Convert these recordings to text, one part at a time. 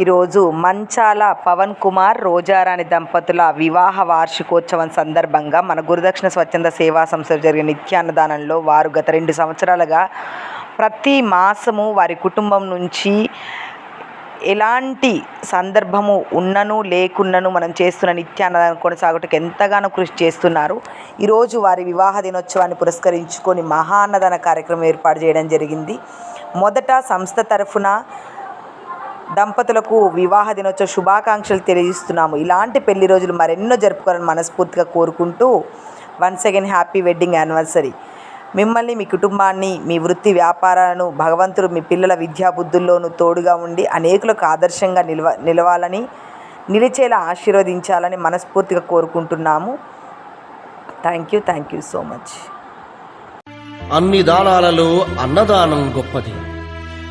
ఈరోజు మంచాల పవన్ కుమార్ రోజారాణి దంపతుల వివాహ వార్షికోత్సవం సందర్భంగా మన గురుదక్షిణ స్వచ్ఛంద సేవా సంస్థలో జరిగిన నిత్యాన్నదానంలో వారు గత రెండు సంవత్సరాలుగా ప్రతి మాసము వారి కుటుంబం నుంచి ఎలాంటి సందర్భము ఉన్నను లేకున్నను మనం చేస్తున్న నిత్యాన్నదానం కొనసాగుటకు ఎంతగానో కృషి చేస్తున్నారు. ఈరోజు వారి వివాహ దినోత్సవాన్ని పురస్కరించుకొని మహాన్నదాన కార్యక్రమం ఏర్పాటు చేయడం జరిగింది. మొదట సంస్థ తరఫున దంపతులకు వివాహ దినోత్సవ శుభాకాంక్షలు తెలియజేస్తున్నాము. ఇలాంటి పెళ్ళి రోజులు మరెన్నో జరుపుకోవాలని మనస్ఫూర్తిగా కోరుకుంటూ once again happy wedding anniversary మిమ్మల్ని మీ కుటుంబాన్ని మీ వృత్తి వ్యాపారాలను భగవంతుడు మీ పిల్లల విద్యాబుద్ధుల్లోనూ తోడుగా ఉండి అనేకులకు ఆదర్శంగా నిలవ నిలవాలని నిలిచేలా ఆశీర్వదించాలని మనస్ఫూర్తిగా కోరుకుంటున్నాము. Thank you thank you so much అన్ని దానాలలో అన్నదానం గొప్పది.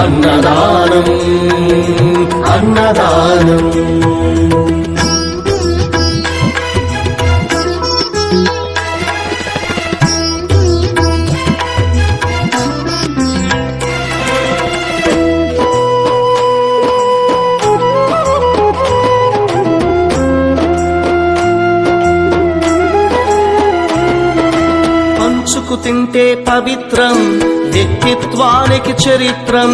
అన్నదానం అన్నదానం పంచుకు తింటే పవిత్రం వ్యక్తిత్వానికి చరిత్రం.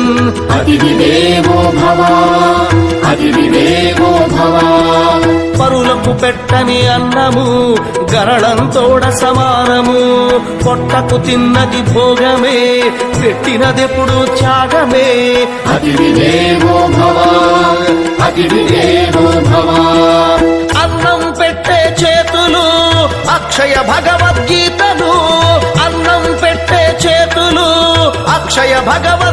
అతిథి దేవో భవ అతిథి దేవో భవ. పరులకు పెట్టని అన్నము గరళంతోడ సమానము. పొట్టకు తిన్నది భోగమే పెట్టినదెప్పుడు త్యాగమే. అతిథి దేవో భవ అతిథి దేవో భవ. అన్నం పెట్టే చేతులు అక్షయ భగవద్గీతలు అక్షయ భగవ